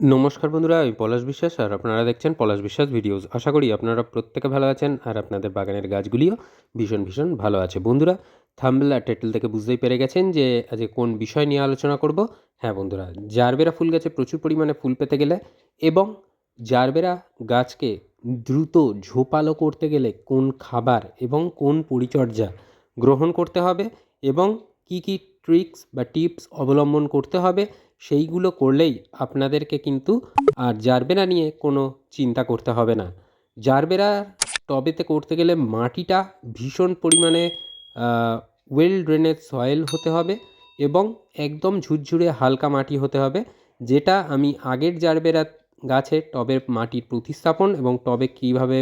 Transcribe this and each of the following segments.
নমস্কার বন্ধুরা, আমি পলাশ বিশ্বাস আর আপনারা দেখছেন পলাশ বিশ্বাস ভিডিওস। আশা করি আপনারা প্রত্যেকে ভালো আছেন আর আপনাদের বাগানের গাছগুলিও ভীষণ ভীষণ ভালো আছে। বন্ধুরা থাম্বল আর টাইটেল থেকে বুঝতেই পেরে গেছেন যে আজকে কোন বিষয় নিয়ে আলোচনা করব। হ্যাঁ বন্ধুরা, জারবেরা ফুল গাছে প্রচুর পরিমাণে ফুল পেতে গেলে এবং জারবেরা গাছকে দ্রুত ঝোপালো করতে গেলে কোন খাবার এবং কোন পরিচর্যা গ্রহণ করতে হবে এবং কি কি ট্রিক্স বা টিপস অবলম্বন করতে হবে সেইগুলো করলেই আপনাদেরকে কিন্তু আর জারবেরা নিয়ে কোনো চিন্তা করতে হবে না। জারবেরা টবেতে করতে গেলে মাটিটা ভীষণ পরিমাণে ওয়েল ড্রেনেজ সয়েল হতে হবে এবং একদম ঝুরঝুরে হালকা মাটি হতে হবে, যেটা আমি আগের জারবেরা গাছে টবের মাটির প্রতিস্থাপন এবং টবে কীভাবে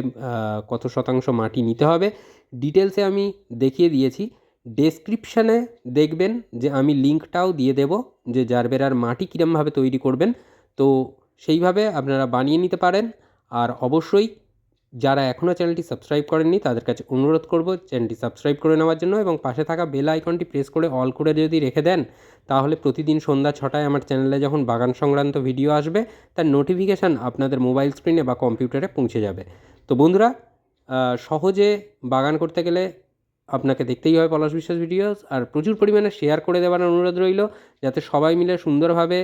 কত শতাংশ মাটি নিতে হবে। ডিটেলসে আমি দেখিয়ে দিয়েছি। ডেসক্রিপশানে দেখবেন যে আমি লিঙ্কটাও দিয়ে দেব যে জারবেরার মাটি কীরমভাবে তৈরি করবেন। তো সেইভাবে আপনারা বানিয়ে নিতে পারেন। আর অবশ্যই যারা এখনও চ্যানেলটি সাবস্ক্রাইব করেননি, তাদের কাছে অনুরোধ করব চ্যানেলটি সাবস্ক্রাইব করে নেওয়ার জন্য এবং পাশে থাকা বেল আইকনটি প্রেস করে অল করে যদি রেখে দেন, তাহলে প্রতিদিন সন্ধ্যা ছটায় আমার চ্যানেলে যখন বাগান সংক্রান্ত ভিডিও আসবে, তার নোটিফিকেশান আপনাদের মোবাইল স্ক্রিনে বা কম্পিউটারে পৌঁছে যাবে। তো বন্ধুরা সহজে বাগান করতে গেলে আপনাকে দেখতেই হবে পলাশ বিশ্বাস ভিডিওস আর প্রচুর পরিমাণে শেয়ার করে দেওয়ার অনুরোধ রইল, যাতে সবাই মিলে সুন্দরভাবে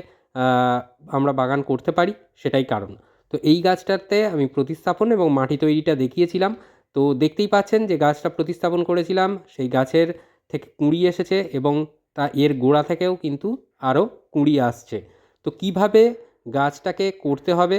আমরা বাগান করতে পারি, সেটাই কারণ। তো এই গাছটাতে আমি প্রতিস্থাপন এবং মাটি তৈরিটা দেখিয়েছিলাম। তো দেখতেই পাচ্ছেন যে গাছটা প্রতিস্থাপন করেছিলাম, সেই গাছের থেকে কুঁড়ি এসেছে এবং তা এর গোড়া থেকেও কিন্তু আরও কুঁড়ি আসছে। তো কীভাবে গাছটাকে করতে হবে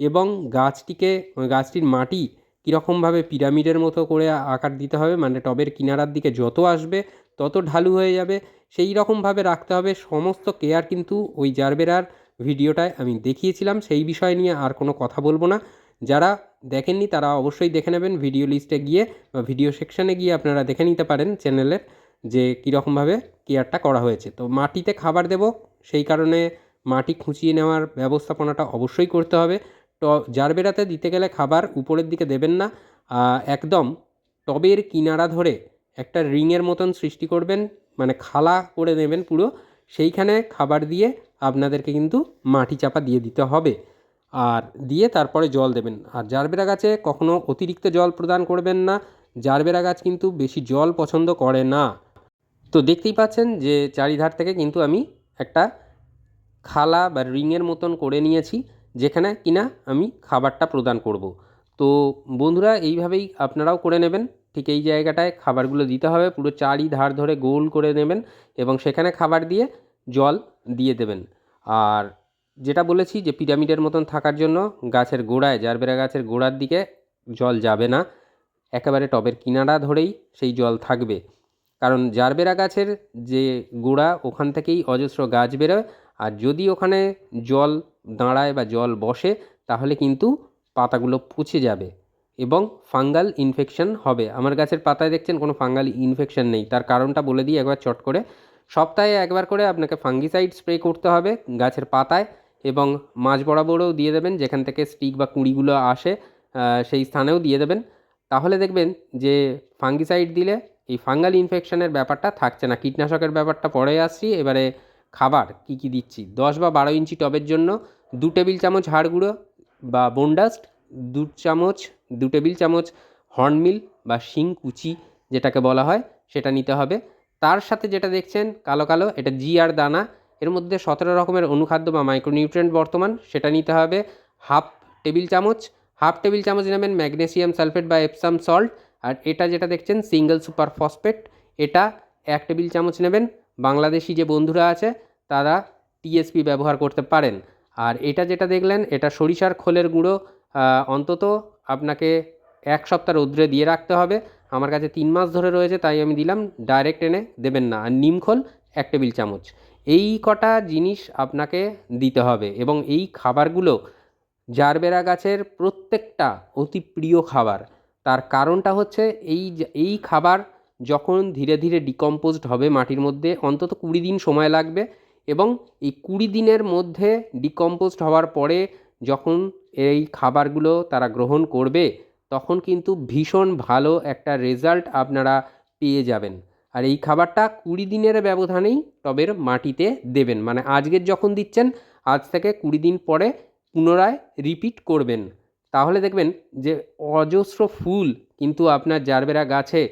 এবং গাছটিকে, গাছটির মাটি কীরকমভাবে পিরামিডের মতো করে আকার দিতে হবে? মানে টবের কিনারার দিকে যত আসবে, তত ঢালু হয়ে যাবে। সেই রকমভাবে রাখতে হবে। সমস্ত কেয়ার কিন্তু ওই জারবেরার ভিডিওটায় আমি দেখিয়েছিলাম। সেই বিষয় নিয়ে আর কোনো কথা বলব না। যারা দেখেননি তারা অবশ্যই দেখে নেবেন। ভিডিও লিস্টে গিয়ে বা ভিডিও সেকশানে গিয়ে আপনারা দেখে নিতে পারেন চ্যানেলের যে কীরকমভাবে কেয়ারটা করা হয়েছে। তো মাটিতে খাবার দেব। সেই কারণে মাটি খুঁচিয়ে নেওয়ার ব্যবস্থাপনাটা অবশ্যই করতে হবে। ট জারবেরাতে দিতে গেলে খাবার উপরের দিকে দেবেন না একদম টবের কিনারা ধরে একটা রিংয়ের মতন সৃষ্টি করবেন মানে খালা করে নেবেন পুরো, সেইখানে খাবার দিয়ে আপনাদেরকে কিন্তু মাটি চাপা দিয়ে দিতে হবে। আর দিয়ে তারপরে জল দেবেন। আর জারবেরা গাছে কখনো অতিরিক্ত জল প্রদান করবেন না জারবেরা গাছ কিন্তু বেশি জল পছন্দ করে না। তো দেখতেই পাচ্ছেন যে চারিধার থেকে কিন্তু আমি একটা খালা বা রিংয়ের মতন করে নিয়েছি। যেখানে কিনা আমি খাবারটা প্রদান করব। তো বন্ধুরা, এইভাবেই আপনারাও করে নেবেন। ঠিক এই জায়গাটায় খাবারগুলো দিতে হবে। পুরো চারি ধার ধরে গোল করে নেবেন এবং সেখানে খাবার দিয়ে জল দিয়ে দেবেন। আর যেটা বলেছি যে পিরামিডের মতন থাকার জন্য গাছের গোড়ায়, জারবেরা গাছের গোড়ার দিকে জল যাবে না। একেবারে টবের কিনারা ধরেই সেই জল থাকবে। কারণ জারবেরা গাছের যে গোড়া, ওখান থেকেই অজস্র গাছ বেরোয়। আর যদি ওখানে জল দাঁড়ায় বা জল বসে, তাহলে কিন্তু পাতাগুলো পচে যাবে এবং ফাঙ্গাল ইনফেকশন হবে। আমার গাছের পাতায় দেখছেন কোনো ফাঙ্গাল ইনফেকশন নেই। তার কারণটা বলে দিই একবার চট করে। সপ্তাহে একবার করে আপনাকে ফাঙ্গিসাইড স্প্রে করতে হবে গাছের পাতায় এবং মাঝ বরাবরও দিয়ে দেবেন, যেখান থেকে স্টিক বা কুঁড়িগুলো আসে সেই স্থানেও দিয়ে দেবেন। তাহলে দেখবেন যে ফাঙ্গিসাইড দিলে এই ফাঙ্গাল ইনফেকশনের ব্যাপারটা থাকছে না। কীটনাশকের ব্যাপারটা পরে আসছি। এবারে খাবার কি কি দিচ্ছি? দশ বা বারো ইঞ্চি টবের জন্য দু টেবিল চামচ হাড় গুঁড়ো বা বোনডাস্ট দু চামচ, দু টেবিল চামচ হর্নমিল বা শিং কুচি যেটাকে বলা হয়, সেটা নিতে হবে। তার সাথে যেটা দেখছেন, কালো কালো, এটা জি আর দানা। এর মধ্যে সতেরো রকমের অনুখাদ্য বা মাইক্রোনিউট্রেন্ট বর্তমান, সেটা নিতে হবে। হাফ টেবিল চামচ, হাফ টেবিল চামচ নেবেন ম্যাগনেসিয়াম সালফেট বা এপসাম সল্ট আর এটা যেটা দেখছেন সিঙ্গেল সুপার ফসফেট এটা এক টেবিল চামচ নেবেন বাংলাদেশি যে বন্ধুরা আছে, তারা টিএসপি ব্যবহার করতে পারেন। আর এটা যেটা দেখলেন, এটা সরিষার খোলের গুঁড়ো অন্তত আপনাকে এক সপ্তাহ রৌদ্রে দিয়ে রাখতে হবে। আমার কাছে তিন মাস ধরে রয়েছে, তাই আমি দিলাম ডাইরেক্ট এনে দেবেন না। আর নিমখোল এক টেবিল চামচ। এই কটা জিনিস আপনাকে দিতে হবে এবং এই খাবারগুলো জারবেরা গাছের প্রত্যেকটা অতি প্রিয় খাবার। তার কারণটা হচ্ছে, এই এই খাবার যখন ধীরে ধীরে ডিকম্পোজড হবে মাটির মধ্যে, অন্তত কুড়ি দিন সময় লাগবে এবং এই কুড়ি দিনের মধ্যে ডিকম্পোজড হওয়ার পরে যখন এই খাবারগুলো তারা গ্রহণ করবে, তখন কিন্তু ভীষণ ভালো একটা রেজাল্ট আপনারা পেয়ে যাবেন। আর এই খাবারটা কুড়ি দিনের ব্যবধানেই টবের মাটিতে দেবেন। মানে আজকের যখন দিচ্ছেন, আজ থেকে কুড়ি দিন পরে পুনরায় রিপিট করবেন। তাহলে দেখবেন যে অজস্র ফুল কিন্তু আপনার জারবেরা গাছে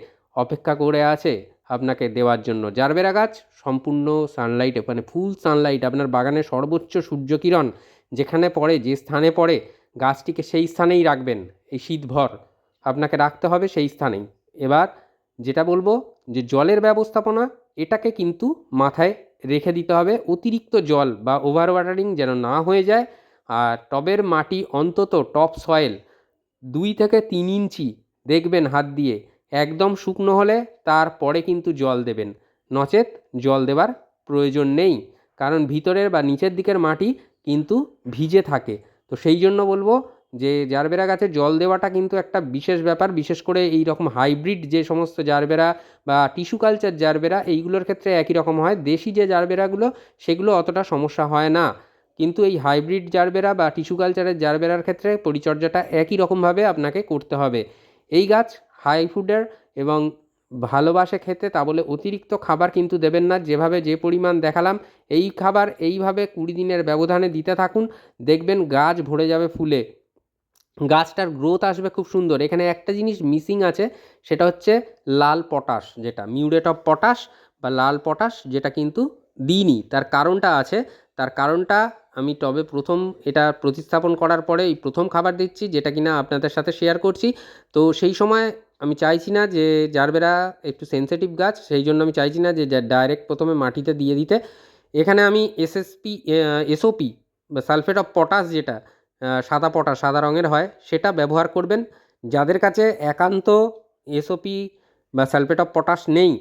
অপেক্ষা করে আছে আপনাকে দেওয়ার জন্য। জারবেরা গাছ, সম্পূর্ণ সানলাইট মানে ফুল সানলাইট আপনার বাগানের সর্বোচ্চ সূর্যকিরণ যেখানে পড়ে, যে স্থানে পড়ে, গাছটিকে সেই স্থানেই রাখবেন, এই শীতভর। আপনাকে রাখতে হবে সেই স্থানেই। এবার যেটা বলব, যে জলের ব্যবস্থাপনা, এটাকে কিন্তু মাথায় রেখে দিতে হবে, অতিরিক্ত জল বা ওভার ওয়াটারিং যেন না হয়ে যায়। আর টবের মাটি অন্তত টপ সয়েল দুই থেকে তিন ইঞ্চি দেখবেন হাত দিয়ে। একদম শুকনো হলে তারপরে কিন্তু জল দেবেন। নচেত জল দেবার প্রয়োজন নেই, কারণ ভিতরের বা নিচের দিকের মাটি কিন্তু ভিজে থাকে। তো সেই জন্য বলব যে জারবেরা গাছে জল দেওয়াটা কিন্তু একটা বিশেষ ব্যাপার, বিশেষ করে এই রকম হাইব্রিড যে সমস্ত জারবেরা বা টিস্যু কালচার জারবেরা, এইগুলোর ক্ষেত্রে একই রকম হয়। দেশি যে জারবেরাগুলো, সেগুলো অতটা সমস্যা হয় না। কিন্তু এই হাইব্রিড জারবেরা বা টিস্যু কালচারের জারবেরার ক্ষেত্রে পরিচর্যাটা একই রকমভাবে আপনাকে করতে হবে। এই গাছ হাই ফুডের এবং ভালোবাসে খেতে, তা বলে অতিরিক্ত খাবার কিন্তু দেবেন না। যেভাবে যে পরিমাণ দেখালাম, এই খাবার এইভাবে কুড়ি দিনের ব্যবধানে দিতে থাকুন। দেখবেন গাছ ভরে যাবে ফুলে। গাছটার গ্রোথ আসবে খুব সুন্দর। এখানে একটা জিনিস মিসিং আছে, সেটা হচ্ছে লাল পটাশ যেটা, মিউরেট অফ পটাশ বা লাল পটাশ যেটা কিন্তু দিইনি। তার কারণটা আছে, তার কারণটা আমি টবে প্রথম এটা প্রতিস্থাপন করার পরে এই প্রথম খাবার দিচ্ছি, যেটা কিনা আপনাদের সাথে শেয়ার করছি। তো সেই সময় আমি চাইছি না যে জারবেরা একটু সেনসিটিভ গাছ, সেই জন্য আমি চাইছি না যে ডাইরেক্ট প্রথমে মাটিতে দিয়ে দিতে। এখানে আমি এসএসপি এসওপি বা সালফেট অফ পটাশ যেটা সাদা পটাশ সাদা রঙের হয়, সেটা ব্যবহার করবেন। যাদের কাছে একান্ত এসওপি বা সালফেট অফ পটাশ নেই,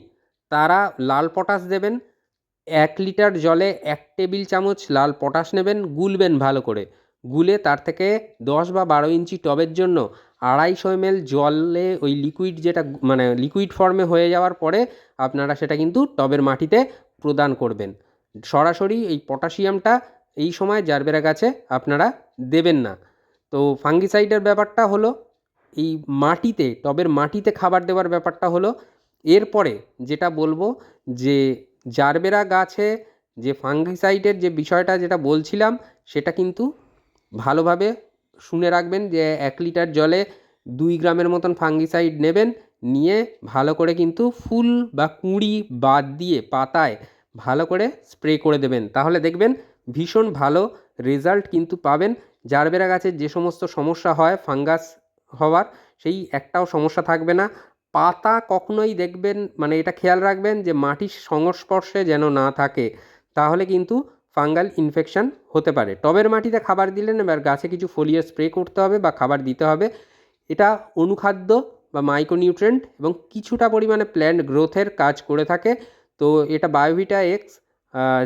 তারা লাল পটাশ দেবেন। এক লিটার জলে এক টেবিল চামচ লাল পটাশ নেবেন, গুলবেন ভালো করে। গুলে তার থেকে দশ বা বারো ইঞ্চি টবের জন্য আড়াইশো এমএল জলে ওই লিকুইড যেটা মানে লিকুইড ফর্মে হয়ে যাওয়ার পরে আপনারা সেটা কিন্তু টবের মাটিতে প্রদান করবেন। সরাসরি এই পটাশিয়ামটা এই সময় জারবেরা গাছে আপনারা দেবেন না। তো ফাঙ্গিসাইডের ব্যাপারটা হলো, এই মাটিতে, টবের মাটিতে খাবার দেওয়ার ব্যাপারটা হলো, এরপরে যেটা বলব যে জারবেরা গাছে যে ফাঙ্গিসাইডের যে বিষয়টা যেটা বলছিলাম, সেটা কিন্তু ভালোভাবে শুনে রাখবেন যে এক লিটার জলে দুই গ্রামের মতন ফাঙ্গিসাইড নেবেন, নিয়ে ভালো করে কিন্তু ফুল বা কুঁড়ি বাদ দিয়ে পাতায় ভালো করে স্প্রে করে দেবেন। তাহলে দেখবেন ভীষণ ভালো রেজাল্ট কিন্তু পাবেন। জারবেরা গাছের যে সমস্ত সমস্যা হয়, ফাঙ্গাস হওয়ার, সেই একটাও সমস্যা থাকবে না। পাতা কখনোই দেখবেন মানে এটা খেয়াল রাখবেন যে মাটির সংস্পর্শে যেন না থাকে। তাহলে কিন্তু ফাঙ্গাল ইনফেকশন হতে পারে। টবের মাটিতে খাবার দিলেন এবার গাছে কিছু ফোলিও স্প্রে করতে হবে বা খাবার দিতে হবে। এটা অনুখাদ্য বা মাইক্রোনিউট্রেন্ট এবং কিছুটা পরিমাণে প্ল্যান্ট গ্রোথের কাজ করে থাকে। তো এটা Biovita X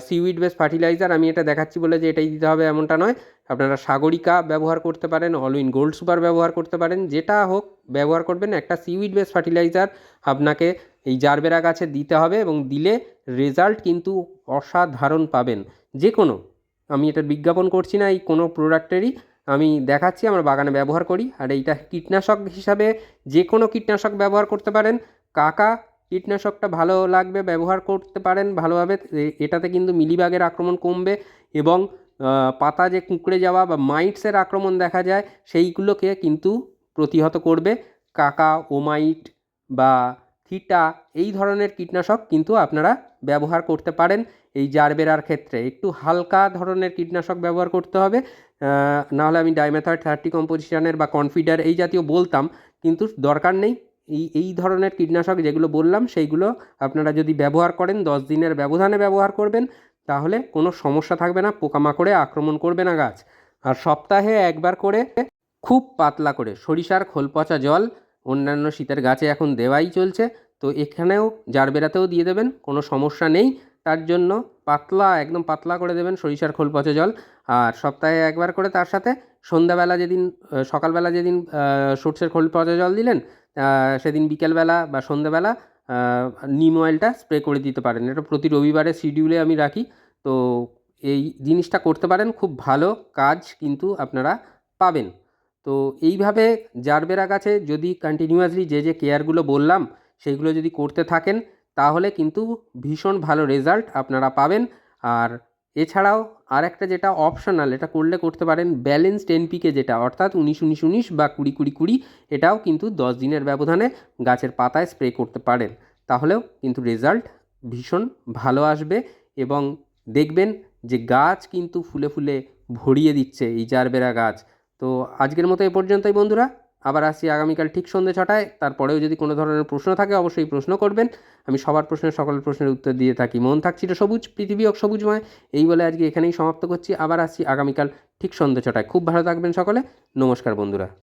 seaweed base fertiliser, আমি এটা দেখাচ্ছি বলে যে এটাই দিতে হবে এমনটা নয়। আপনারা সাগরিকা ব্যবহার করতে পারেন অলউইন গোল্ড সুপার ব্যবহার করতে পারেন, যেটা হোক ব্যবহার করবেন। একটা সিউইড বেস ফার্টিলাইজার আপনাকে এই জারবেরা গাছে দিতে হবে এবং দিলে রেজাল্ট কিন্তু অসাধারণ পাবেন। যে কোনো আমি এটা বিজ্ঞাপন করছি না, এই কোনো প্রোডাক্টেরই আমি দেখাচ্ছি, আমার বাগানে ব্যবহার করি। আর এইটা কীটনাশক হিসাবে যে কোনো কীটনাশক ব্যবহার করতে পারেন। কাকা কীটনাশকটা ভালো লাগবে, ব্যবহার করতে পারেন ভালোভাবে। এটাতে কিন্তু মিলিবাগের আক্রমণ কমবে এবং পাতা যে কুঁকড়ে যাওয়া বা মাইটসের আক্রমণ দেখা যায়, সেইগুলোকে কিন্তু প্রতিহত করবে। কাকা, ওমাইট বা থিটা এই ধরনের কীটনাশক কিন্তু আপনারা ব্যবহার করতে পারেন এই জার জারবেরার ক্ষেত্রে। একটু হালকা ধরনের কীটনাশক ব্যবহার করতে হবে। নাহলে আমি ডাইমেথয়েড থার্টি কম্পোজিশনের বা কনফিডার এই জাতীয় বলতাম, কিন্তু দরকার নেই। এই এই ধরনের কীটনাশক যেগুলো বললাম, সেইগুলো আপনারা যদি ব্যবহার করেন, দশ দিনের ব্যবধানে ব্যবহার করবেন, তাহলে কোনো সমস্যা থাকবে না, পোকামাকড়ে আক্রমণ করবে না গাছ। আর সপ্তাহে একবার করে খুব পাতলা করে সরিষার খোল পচা জল অন্যান্য শীতের গাছে এখন দেওয়াই চলছে, তো এখানেও জারবেরাতেও দিয়ে দেবেন, কোনো সমস্যা নেই। তার জন্য পাতলা, একদম পাতলা করে দেবেন সরিষার খোল পচা জল, আর সপ্তাহে একবার করে তার সাথে সন্ধ্যাবেলা যেদিন সকালবেলা যেদিন সর্ষের খোল পচা জল দিলেন সেদিন বিকেলবেলা বা সন্ধ্যাবেলা নিম অয়েলটা স্প্রে করে দিতে পারেন। এটা প্রতি রবিবারে শিডিউলে আমি রাখি, তো এই জিনিসটা করতে পারেন, খুব ভালো কাজ কিন্তু আপনারা পাবেন। তো এইভাবে জারবেরা গাছে যদি কন্টিনিউয়াসলি যে যে কেয়ারগুলো বললাম, সেইগুলো যদি করতে থাকেন, তাহলে কিন্তু ভীষণ ভালো রেজাল্ট আপনারা পাবেন। আর এছাড়াও আর একটা যেটা অপশনাল এটা করলে করতে পারেন ব্যালেন্সড এনপিকে যেটা, অর্থাৎ উনিশ উনিশ উনিশ বা কুড়ি কুড়ি কুড়ি, এটাও কিন্তু দশ দিনের ব্যবধানে গাছের পাতায় স্প্রে করতে পারেন। তাহলেও কিন্তু রেজাল্ট ভীষণ ভালো আসবে এবং দেখবেন যে গাছ কিন্তু ফুলে ফুলে ভরিয়ে দিচ্ছে এই জারবেরা গাছ। তো আজকের মতো এ পর্যন্তই বন্ধুরা। আবার আসছি আগামীকাল ঠিক সন্ধ্যে ছটায়। তারপরেও যদি কোনো ধরনের প্রশ্ন থাকে, অবশ্যই প্রশ্ন করবেন। আমি সবার প্রশ্নের সকল প্রশ্নের উত্তর দিয়ে থাকি। মন থাকছিল সবুজ, পৃথিবী হোক সবুজময়। এই বলে আজকে এখানেই সমাপ্ত করছি। আবার আসছি আগামীকাল ঠিক সন্ধ্যে ছটায়। খুব ভালো থাকবেন সকলে। নমস্কার বন্ধুরা।